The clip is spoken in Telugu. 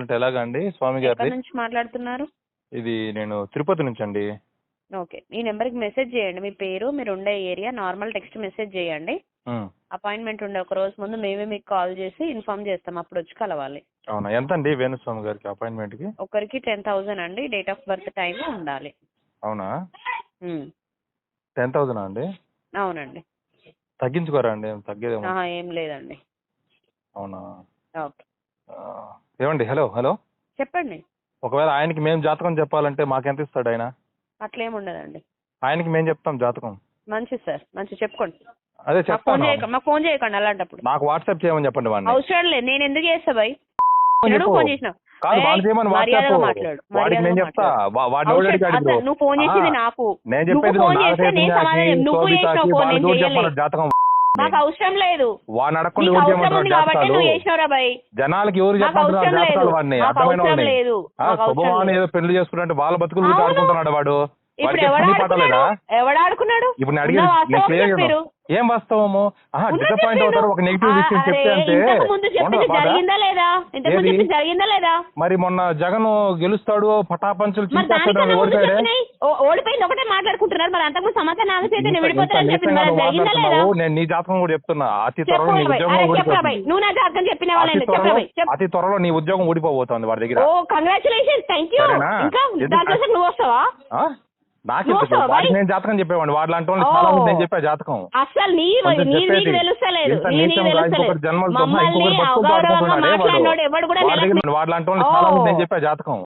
అంటే ఎలాగండి స్వామి ఎక్కడి గారిది నుంచి మాట్లాడుతున్నారు? ఇది నేను తిరుపతి నుంచి అండి ఓకే. ఈ నెంబర్కి మెసేజ్ చేయండి. మీ పేరు మీరు ఉండే ఏరియా నార్మల్ టెక్స్ట్ మెసేజ్ చేయండి. ఉమ్, అపాయింట్మెంట్ ఉండే ఒక రోజు ముందు మేమే మీకు కాల్ చేసి ఇన్ఫార్మ్ చేస్తాం. అప్పుడు వచ్చి కలవాలి. అవునా? ఎంత అండి వేణుస్వామి గారికి అపాయింట్మెంట్కి ఒకరికి టెన్ థౌజండ్ అండి. డేట్ ఆఫ్ బర్త్ టైం ఉండాలి. అవునా? ఉమ్, టెన్ థౌసండ్ అండి? అవునండి. తగ్గించుకోరా అండి? ఏం తగ్గేదేమో. ఆహా, ఏం లేదండి. అవునా? ఓకే. ఆ, ఏమండి? Hello hello. చెప్పండి. ఒకవేళ ఆయనకి మేము జాతకం చెప్పాలంటే మాకెంత ఇస్తాడు ఆయన? అట్లేం ఉండదండి. ఆయనకి మేము చెప్తాం జాతకం. మంచిది సార్ మంచి చెప్పుకోండి. అదే మాకు ఫోన్ చెప్తాను మాకు ఫోన్ చేయకండి అలాంటప్పుడు. నాకు వాట్సాప్ చేయమని చెప్పండి వాడిని. అవసరం లేదు నేను ఎందుకు చేస్తా బాయ్? ఫోన్ ఎన్నడూ చెప్పు. ఫోన్ చేసినావు కాదు ఏయ్, వాడు చేయమని మర్యాదగా వాట్సాప్ వాడికి నేను మర్యాదగా చెప్తా. వా- వాడిని అవసరం- ఎవరికి అడిగాడు అసలు నువ్వు ఫోన్ చేసింది ఆహా. నాకు. నేను నువ్వు చెప్పేది ఫోన్ నువ్వు చేస్తే నేను సమాధానం నువ్వు ఫోన్ నేను చేయలేదు జాతకం మాకు అవసరం లేదు. వాడిని అడగకుండా ఎవరు చేయమంటారు జాతకాలు జనాలకి ఎవరు చెప్పమంటున్నారు జాతకాలు వాడిని. అర్థమైన వాడిని? ఏదో పెళ్ళి చేసుకుంటే వాళ్ళ బతుకులు. ఆడుకుంటున్నాడు వాడు? ఇప్పుడు అడిగేది ఏం వాస్తవము? డిసప్పాయింట్. అవుతారు. ఒక నెగిటివ్ విషయం చెప్తే అంటే మరి మొన్న జగన్ గెలుస్తాడు పటాపంచులు ఓడిపోయాడే ఓ- ఓడిపోయింది ఒకటే మాట్లాడుకుంటున్నారు మరి అంతకుముందు సమాచారం చేతి చెప్పింది జరిగిందా లేదా మాట్లాడుతున్నావు. నేను నీ జాతకం కూడా చెప్తున్నా అతి త్వరలో నీ. ఉద్యోగం ఊడిపోతుంది నువ్వు నా జాతకం చెప్పిన అతి వాళ్ళని త్వరలో అతి నీ ఉద్యోగం ఊడిపోబోతోంది వాడి దగ్గర ఓ థ్యాంక్ యూ? ఇంకా? దానికోసం నువ్వు వస్తావా? నేను జాతకం చెప్పేవాడిని వాడు లాంటి వాళ్ళు ఓ. చాలా మంది నేను చెప్పా జాతకం అసలు నీ. నీకు తెలుస్తలేదు జన్మలు వాడు. లాంటి వాళ్ళు చాలా మంది నేను. చెప్పా జాతకం